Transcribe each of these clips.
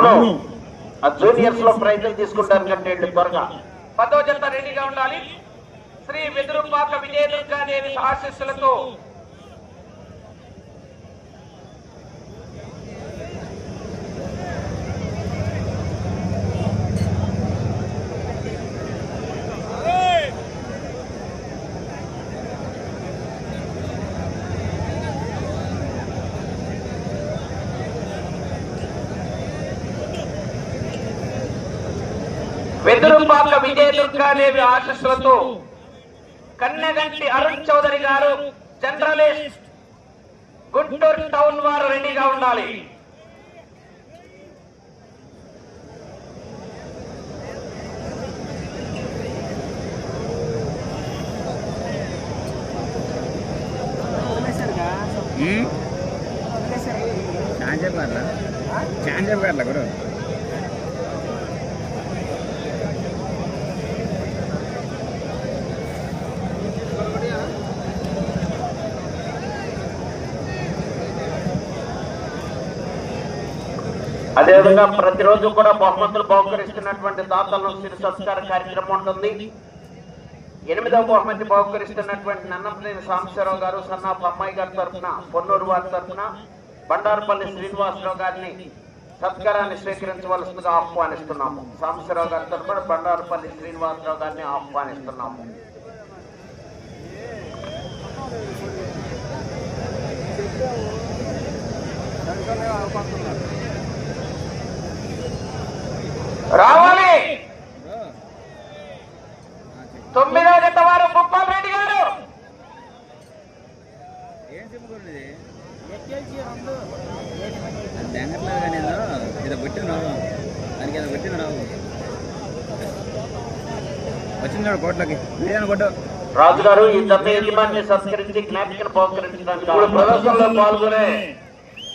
అవును. ఆ జూనియర్స్లో ప్రైజులు తీసుకుంటారు కంటే త్వరగా. పదో జత రెడీగా ఉండాలి. శ్రీ వెదురుపాక విజయదుర్గాదేవి ఆశీస్సులతో వెదురుపాక విజయదుర్గాదేవి ఆశీస్సులతో కన్నెగంటి అరుణ్ చౌదరి గారు జర్నలిస్ట్ గుంటూరు టౌన్ వారు రెడీగా ఉండాలి. ఛాన్స్ చెప్పారా ఛాన్స్ చెప్పారా గురు అదేవిధంగా ప్రతిరోజు కూడా బహుమతులు బహుకరిస్తున్నటువంటి దాతలను సిరి సత్కార కార్యక్రమం ఉంటుంది. ఎనిమిదవ బహుమతి బహుకరిస్తున్నటువంటి నన్నపనేని సాంబశివరావు గారు సన్నాపు అమ్మాయి గారి తరఫున పొన్నూరు వారి తరఫున బండారుపల్లి శ్రీనివాసరావు గారిని సత్కారాన్ని స్వీకరించవలసిందిగా ఆహ్వానిస్తున్నాము. సాంబశివరావు గారి తరఫున బండారుపల్లి శ్రీనివాసరావు గారిని ఆహ్వానిస్తున్నాము. రావాలి. తొమ్మిదవ జత వారు ముప్పాల్ రెడ్డి గారు. ఏం సిమ్ గురు ఇది బెంగట్లేదు కానీ ఏదో ఏదో పెట్టింది రావు దానికి ఏదో పెట్టింది రావు వచ్చింది చూడు కోట్లకి. మీడియాను కొట్టు? రాజు గారు ఈ జత యజమాని సత్కరించి జ్ఞాపికను బహుకరించడానికి ఇప్పుడు ప్రదర్శనలో పాల్గొనే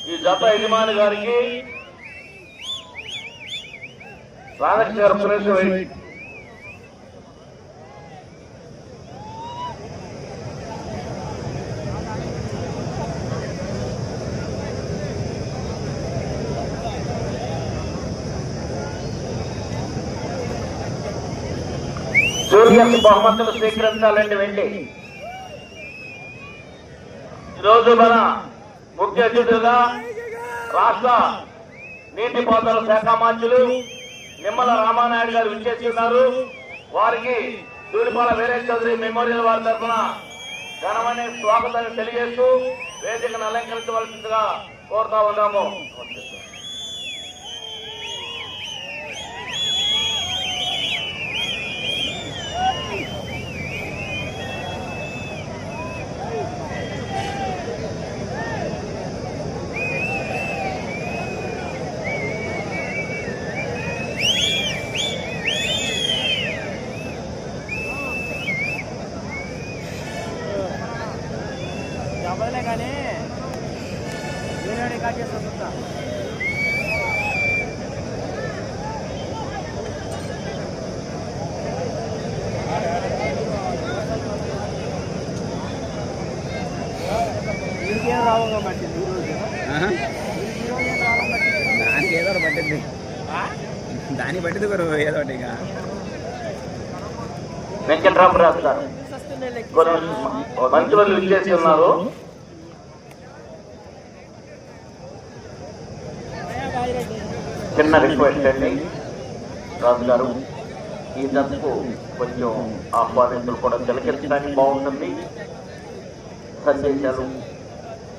ఈ జత యజమాని గారికి రాధాకృష్ణ గారు బహుమతులు స్వీకరించాలండి వెళ్ళి ఈరోజు మన ముఖ్య అతిథులుగా రాష్ట్ర నీటిపారుదల శాఖ మంత్రులు నిమ్మల రామానాయుడు గారు విచ్చేస్తున్నారు. వారికి దూడిపాల వీరే చౌదరి మెమోరియల్ వారి తరఫున ఘనమైన స్వాగతాన్ని తెలియజేస్తూ వేదికను అలంకరించవలసిందిగా కోరుతా ఉన్నాము. చెప్పలే కానీ ఇంకేం రావంగా పట్టింది దానికి ఏదో పట్టింది. దానికి పట్టింది గురు ఏదో ఒకటి ఇక. వెంకటరామరాజు గారు. కొన్ని మంత్రులు విచ్చేసి చిన్న రిక్వెస్ట్ అండి. రాజు గారు ఈ జతకు కొంచెం ఆహ్వానితులు కూడా తిలకించడానికి బాగుంటుంది. సందేశాలు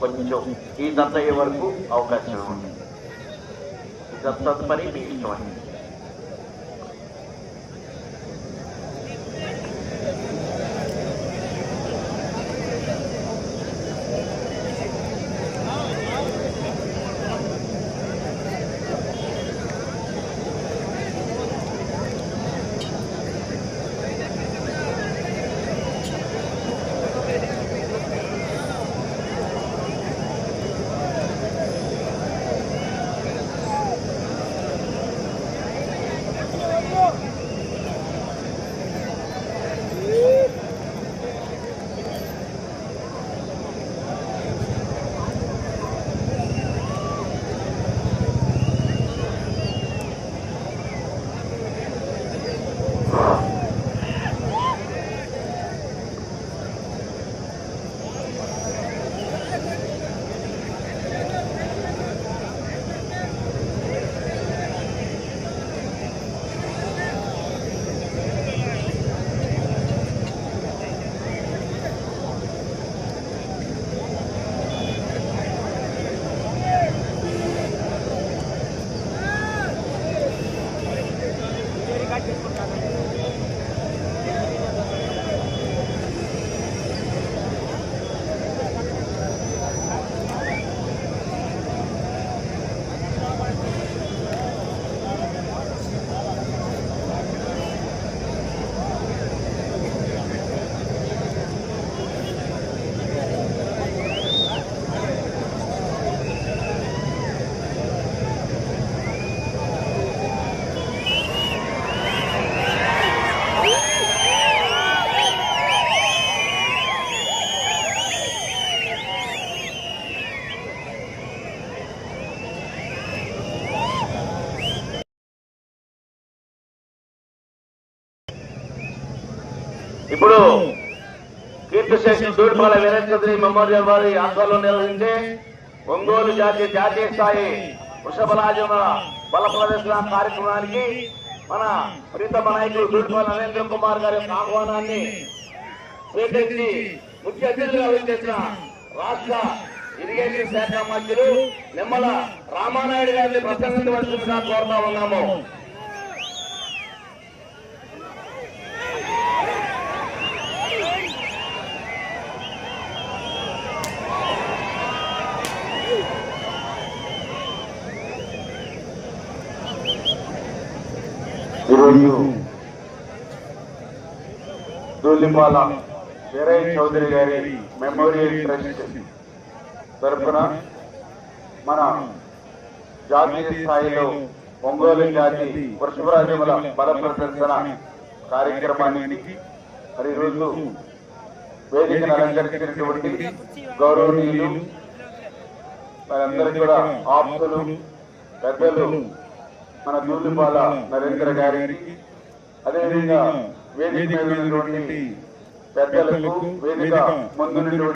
కొంచెం ఈ జత అయ్యే వరకు అవకాశం ఉంది. ఈ జత తదుపరి మీ ఇష్టం ఇప్పుడు కీర్తిశేషులు దూడిపాల చౌదరి మెమోరియల్ వారి ఆధ్వర్యంలో నిర్వహించే ఒంగోలు జాతీయ జాతీయ స్థాయి వృషభరాజుల బల ప్రదర్శన కార్యక్రమానికి మన ప్రీతమ నాయకులు దూడిపాల నరేంద్ర కుమార్ గారి యొక్క ఆహ్వానాన్ని స్వీకరించి ముఖ్య అతిథిగా వచ్చేసిన రాష్ట్ర ఇరిగేషన్ శాఖ మంత్రులు నిమ్మల రామానాయుడు గారిని ప్రసంగించవలసిందిగా కోరుతా ఉన్నాము. ఈరోజు దూలిపాల వీరయ్య చౌదరి గారి మెమోరియల్ ట్రస్ట్ తరఫున మన జాతీయ స్థాయిలో ఒంగోలు జాతి వృషభరాజముల బల ప్రదర్శన కార్యక్రమానికి మరి ఈరోజు వేదికను అలంకరించినటువంటి గౌరవనీయులు వారందరికీ కూడా ఆప్తులు పెద్దలు మన దూలిపాల నరేంద్ర గారికి అదేవిధంగా వేదిక మీద ఉన్నటువంటి పెద్దలకు వేదిక ముందున్నటువంటి